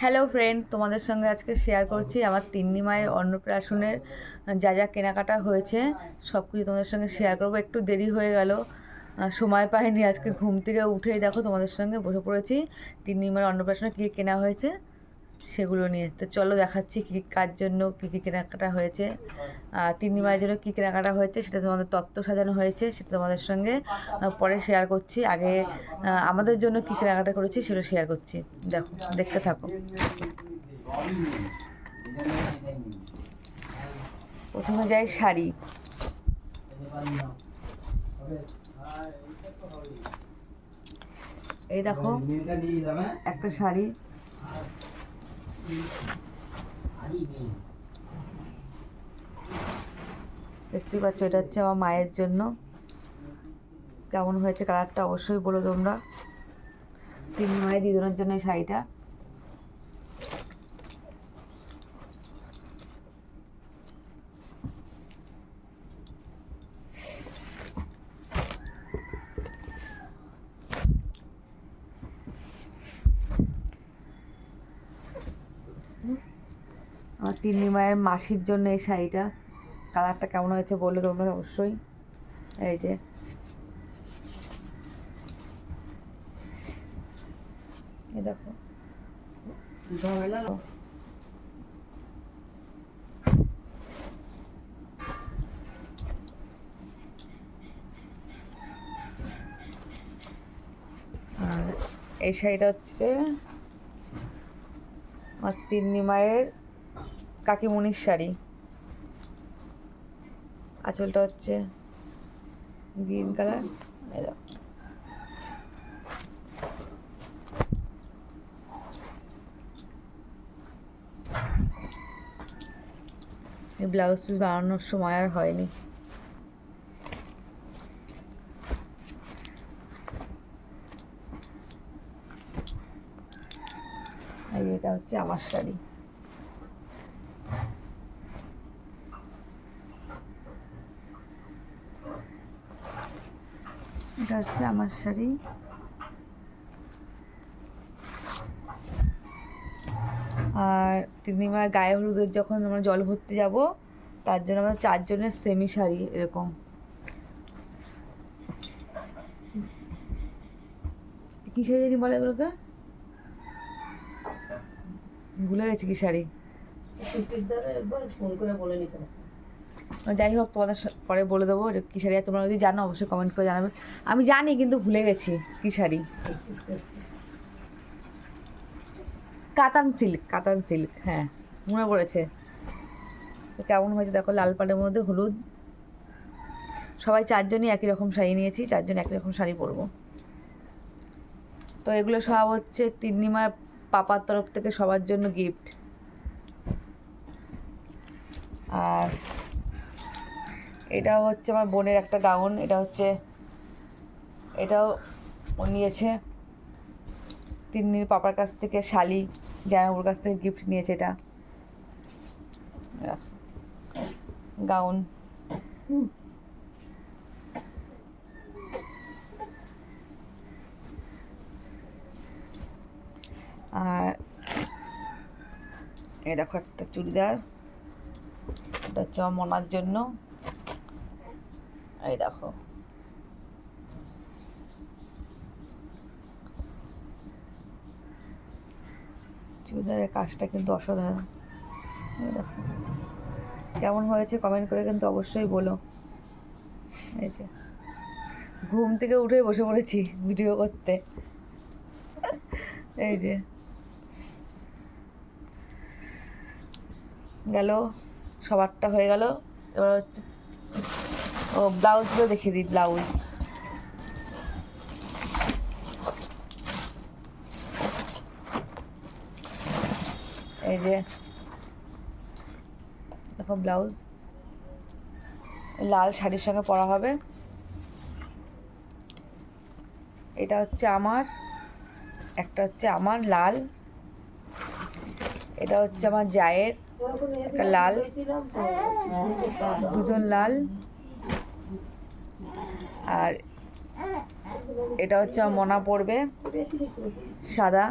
Hello friend তোমাদের সঙ্গে আজকে শেয়ার করছি আমার তিন্নি মায়ের অন্নপ্রাশনের যা যা কেনাকাটা হয়েছে সব কিছু তোমাদের সঙ্গে শেয়ার করব। একটু দেরি হয়ে গেল সময় পাইনি আজকে ঘুম থেকে উঠেই দেখো তোমাদের সঙ্গে বসে পড়েছি। তিন্নি মায়ের অন্নপ্রাশনে কী কেনা হয়েছে? সেগুলো নিয়ে। তো চলো দেখাচ্ছি কী কার জন্য কী কী কেনাকাটা হয়েছে। আর তিন্নি মায়ের জন্য কী কেনাকাটা হয়েছে সেটা তোমাদের তত্ত্ব সাজানো হয়েছে, সেটা তোমাদের সঙ্গে পরে শেয়ার করছি। আগে আমাদের জন্য কী কেনাকাটা করেছি সেটা শেয়ার করছি। দেখো, দেখতে থাকো। প্রথমে যাই শাড়ি। এই দেখো, একটা শাড়ি। দেখতেই পাচ্ছ, এটা হচ্ছে আমার মায়ের জন্য। কেমন হয়েছে কালারটা অবশ্যই বলো তোমরা। তিন মায়ের দিদনের জন্য শাড়িটা। আমার তিন্নি মায়ের মাসির জন্য এই শাড়িটা। কালারটা কেমন হয়েছে বললে তোমরা অবশ্যই। এই যে। দেখো। আর এই শাড়িটা হচ্ছে আমার তিন্নি মায়ের কাকিমুনির শাড়ি। আঁচলটা হচ্ছে গ্রিন কালার। ব্লাউজ পিস বানানোর সময় আর হয়নি। এটা হচ্ছে আমার শাড়ি। এটা হচ্ছে আমার শাড়ি। আর তিন্নিমার গায়ে হলুদের যখন আমরা জল ভরতে যাব, তার জন্য আমাদের চারজনের সেমি শাড়ি এরকম। কি শাড়ি বলে এগুলোকে? ভুলে গেছি কি শাড়ি। যাই হোক, তোমাদের পরে বলে দেবো কী শাড়ি তোমরা যদি জানো, অবশ্যই কমেন্ট করে জানাবে। আমি জানি, কিন্তু ভুলে গেছি কী শাড়ি কাতান সিল্ক কাতান সিল্ক হ্যাঁ মনে পড়েছে। কেমন হয়েছে, দেখো, লাল পাড়ের মধ্যে হলুদ। সবাই চারজনই একই রকম শাড়ি নিয়েছি, চারজন একই রকম শাড়ি পরবো। তো এগুলো সব হচ্ছে তিন্নিমার পাপার তরফ থেকে সবার জন্য গিফট আর এটাও হচ্ছে আমার বোনের একটা গাউন এটা হচ্ছে, এটাও ও নিয়েছে। তিন্নির পাপার কাছ থেকে শালি, জামাইবাবুর কাছ থেকে গিফট নিয়েছে এটা। গাউন আর এই দেখো একটা চুড়িদার, এটা হচ্ছে আমার মনার জন্য। এই দেখো। চুড়িদারের কাজটা কিন্তু অসাধারণ। এই কেমন হয়েছে কমেন্ট করে কিন্তু অবশ্যই বলো। এই যে। ঘুম থেকে উঠে বসে পড়েছি ভিডিও করতে। এই যে। গেল, সবারটা হয়ে গেল। এবার হচ্ছে ও, ব্লাউজগুলো দেখিয়ে দিই, ব্লাউজ। এই যে, দেখো ব্লাউজ। লাল শাড়ির সঙ্গে পরা হবে। এটা হচ্ছে আমার, একটা হচ্ছে আমার লাল। এটা হচ্ছে আমার জায়ের, একটা লাল। দুজন লাল। আর এটা হচ্ছে আমার মনা পড়বে সাদা।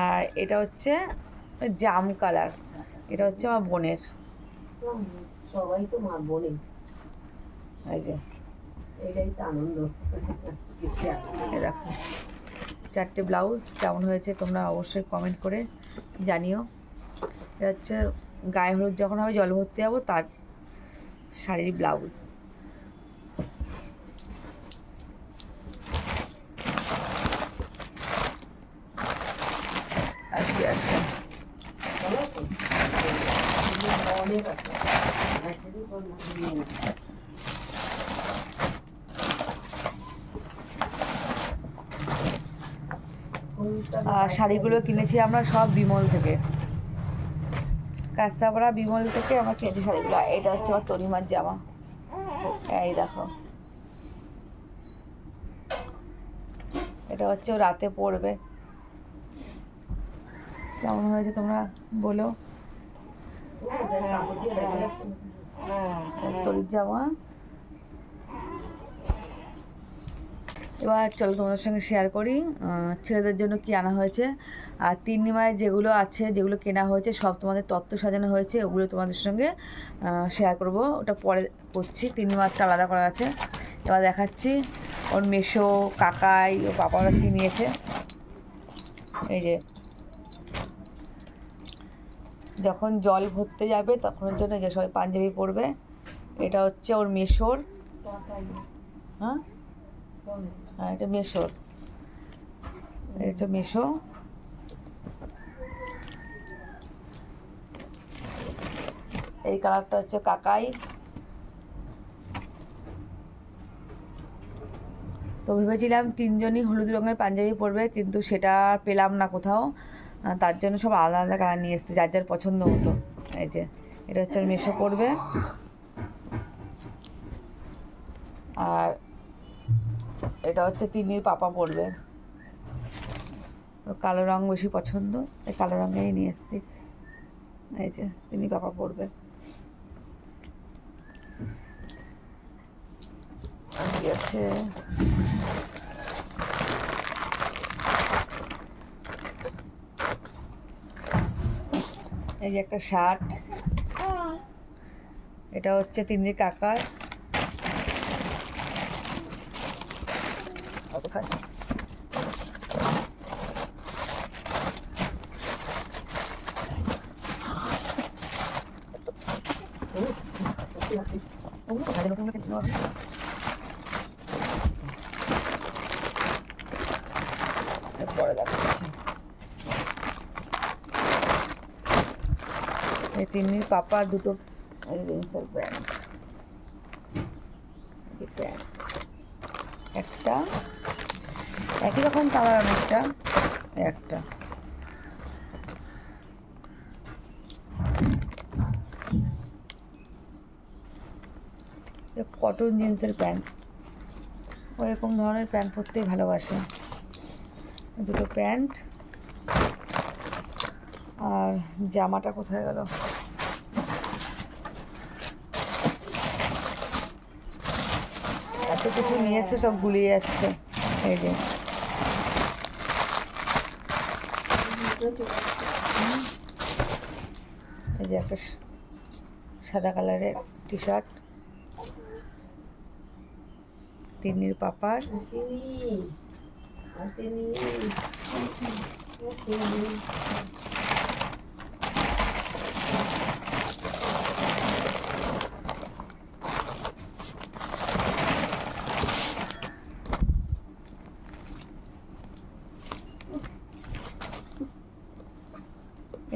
আর এটা হচ্ছে জাম কালার এটা হচ্ছে আমার বোনের। সবাই তো মা বোনে এই যে। এটাই তো আনন্দ। দেখো চারটে ব্লাউজ কেমন হয়েছে তোমরা অবশ্যই কমেন্ট করে জানিও। এটা হচ্ছে গায়ে হলুদ যখন হবে জল ভর্তি যাব তার শাড়ির ব্লাউজ। শাড়িগুলো কিনেছি আমরা সব বিমল থেকে। কাঁচাপাড়া বিমল থেকে আমার কেজি শাড়িগুলো। এটা হচ্ছে আমার তরিমার জামা। এই দেখো। এটা হচ্ছে ও রাতে পরবে। কেমন হয়েছে তোমরা বলো? তরির জামা। এবার চলো তোমাদের সঙ্গে শেয়ার করি। ছেলেদের জন্য কি আনা হয়েছে? আর তিন নিমায় যেগুলো আছে, যেগুলো কেনা হয়েছে, সব তোমাদের তত্ত্ব সাজানো হয়েছে, ওগুলো তোমাদের সঙ্গে শেয়ার করব। ওটা পরে করছি। তিন নিমারটা আলাদা করা আছে। এবার দেখাচ্ছি। ওর মেশো কাকাই ও পাপারা কি নিয়েছে? এই যে। যখন জল ভরতে যাবে, তখনের জন্য যে সবাই পাঞ্জাবি পরবে, এটা হচ্ছে ওর মেশোর হ্যাঁ? হ্যাঁ এটা এটা এই কালারটা হচ্ছে কাকাই। তো ভেবেছিলাম তিনজনই হলুদ রঙের পাঞ্জাবি পরবে, কিন্তু সেটা পেলাম না কোথাও। তার জন্য সব আলাদা আলাদা কালার নিয়ে এসেছে, যার যার পছন্দ মতো। এই যে, এটা হচ্ছে মেশো পরবে। আর এটা হচ্ছে তিন্নির পাপা ওর কালো রং বেশি পছন্দ এই কালো রঙেই নিয়ে এসছি। এই যে তিনি পাপা পরবে। আছে। এই যে একটা শার্ট। এটা হচ্ছে তিন্নির কাকার কোথায় ওগুলো কোথায় গেল? ওগুলো কেটে দেওয়া হবে? এরপরে দেখাচ্ছি। এই তিন্নির পাপার দুটো জিন্সের প্যান্ট প্যান্ট একটা। একই রকম কালার অনেকটা। একটা। কটন জিন্সের প্যান্ট ওরকম ধরনের প্যান্ট পরতেই ভালোবাসে। দুটো প্যান্ট। আর জামাটা কোথায় গেল? এত কিছু নিয়ে এসে সব গুলিয়ে যাচ্ছে। এই যে। এই যে একটা সাদা কালারের টি শার্ট তিন্নির পাপার।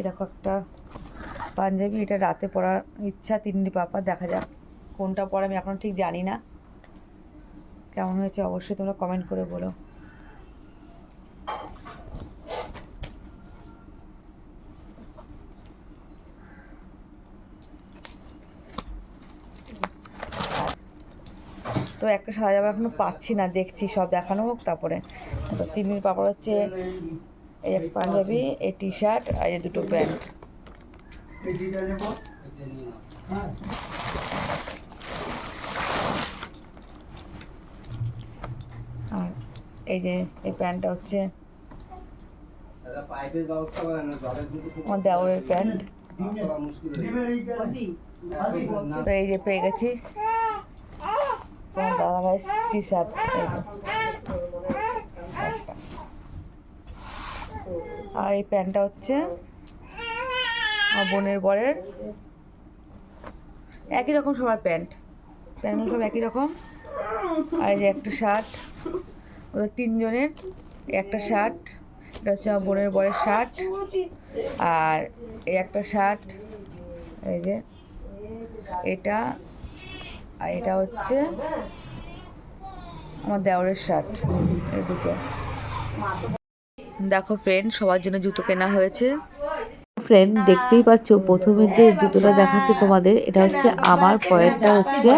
দেখো একটা পাঞ্জাবি, এটা রাতে পরার ইচ্ছা, তিনটি পাপা, দেখা যাক কোনটা পরে, আমি এখন ঠিক জানি না। কেমন হয়েছে অবশ্যই তোমরা কমেন্ট করে বলো। একটা সাদা জামা এখনও পাচ্ছি না, দেখছি, সব দেখানো হোক, তারপরে। তো দিন পাপড় হচ্ছে এই এক পাঞ্জাবি, এই টি শার্ট আর এই দুটো প্যান্ট। আর এই যে, এই প্যান্টটা হচ্ছে আমার দেওরের প্যান্ট। এই যে পেয়ে গেছি। তোমার দাদা ভাই টি আর এই প্যান্টটা হচ্ছে আমার বোনের বরের। একই রকম সবার প্যান্ট। প্যান্টগুলো সব একই রকম। আর এই যে একটা শার্ট, ওদের তিনজনের একটা শার্ট, এটা হচ্ছে আমার বোনের বরের শার্ট। আর এই একটা শার্ট, এই যে এটা আর এটা হচ্ছে আমার দেওরের শার্ট, এই দুটো। দেখো ফ্রেন্ড সবার জন্য জুতো কেনা হয়েছে। ফ্রেন্ড দেখতেই পাচ্ছ, প্রথমে যে জুতোটা দেখাচ্ছে তোমাদের, এটা হচ্ছে আমার, পরেরটা হচ্ছে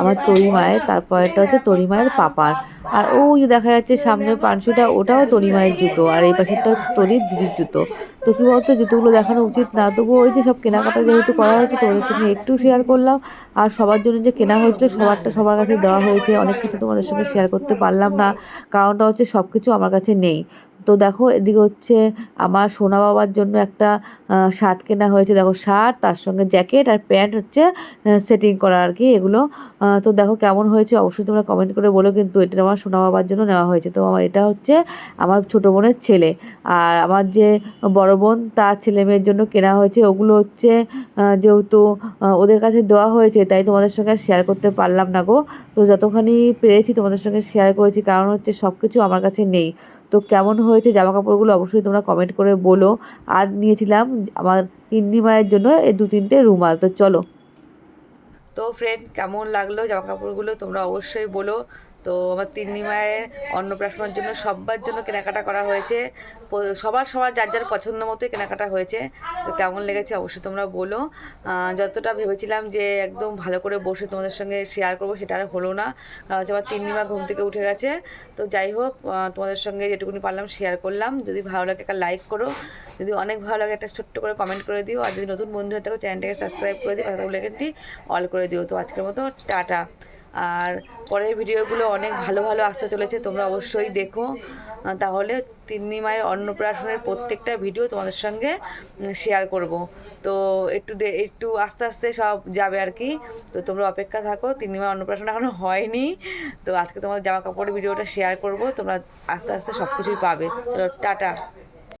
আমার তরি মায়ের তারপরেরটা হচ্ছে তরি মায়ের পাপার। আর ওই দেখা যাচ্ছে সামনের পাঁচশোটা ওটাও তরি মায়ের জুতো, আর এই পাশেরটা হচ্ছে তরির দিদির জুতো। তো কী বলতো, জুতোগুলো দেখানো উচিত না তবুও ওই যে সব কেনাকাটা যেহেতু করা হয়েছে, তোমাদের সঙ্গে একটু শেয়ার করলাম। আর সবার জন্য যে কেনা হয়েছিল, সবারটা সবার কাছে দেওয়া হয়েছে, অনেক কিছু তোমাদের সঙ্গে শেয়ার করতে পারলাম না, কারণটা হচ্ছে সব কিছু আমার কাছে নেই। তো দেখো, এদিকে হচ্ছে আমার সোনা বাবার জন্য একটা শার্ট কেনা হয়েছে। দেখো, শার্ট, তার সঙ্গে জ্যাকেট আর প্যান্ট হচ্ছে সেটিং করা আর কি এগুলো। তো দেখো কেমন হয়েছে, অবশ্যই তোমরা কমেন্ট করে বলো, কিন্তু এটা আমার সোনা বাবার জন্য নেওয়া হয়েছে। তো আমার, এটা হচ্ছে আমার ছোটো বোনের ছেলে। আর আমার যে বড় বোন, তার ছেলে মেয়ের জন্য কেনা হয়েছে। ওগুলো হচ্ছে যেহেতু ওদের কাছে দেওয়া হয়েছে, তাই তোমাদের সঙ্গে শেয়ার করতে পারলাম না গো। তো যতখানি পেরেছি তোমাদের সঙ্গে শেয়ার করেছি, কারণ হচ্ছে সব কিছু আমার কাছে নেই। তো কেমন হয়েছে জামা কাপড়গুলো অবশ্যই তোমরা কমেন্ট করে বলো। আর নিয়েছিলাম আমার তিন্নি মায়ের জন্য এই দু তিনটে রুমাল। তো চলো। তো ফ্রেন্ড কেমন লাগল জামা কাপড়গুলো তোমরা অবশ্যই বলো। তো আমার তিন্নি মায়ের অন্নপ্রাশনের জন্য সবার জন্য কেনাকাটা করা হয়েছে। সবার সবার যার যার পছন্দ মতোই কেনাকাটা হয়েছে। তো কেমন লেগেছে অবশ্যই তোমরা বলো। যতটা ভেবেছিলাম যে একদম ভালো করে বসে তোমাদের সঙ্গে শেয়ার করব সেটা আর হলো না। কারণ হচ্ছে আমার তিন্নি মা ঘুম থেকে উঠে গেছে। তো যাই হোক তোমাদের সঙ্গে যেটুকুনি পারলাম শেয়ার করলাম। যদি ভালো লাগে একটা লাইক করো। যদি অনেক ভালো লাগে একটা ছোট্ট করে কমেন্ট করে দিও। আর যদি নতুন বন্ধু হয়ে থাকো চ্যানেলটাকে সাবস্ক্রাইব করে দিও। পাশে লেখেনটি অল করে দিও। তো আজকের মতো টাটা। আর পরের ভিডিওগুলো অনেক ভালো ভালো আসতে চলেছে, তোমরা অবশ্যই দেখো। তাহলে তিন্নি মায়ের অন্নপ্রাশনের প্রত্যেকটা ভিডিও তোমাদের সঙ্গে শেয়ার করব। তো একটু একটু আস্তে আস্তে সব যাবে আর কি। তো তোমরা অপেক্ষা থাকো, তিন্নি মায়ের অন্নপ্রাশন এখনও হয়নি। তো আজকে তোমাদের জামা কাপড়ের ভিডিওটা শেয়ার করব, তোমরা আস্তে আস্তে সব কিছুই পাবে। চলো, টাটা।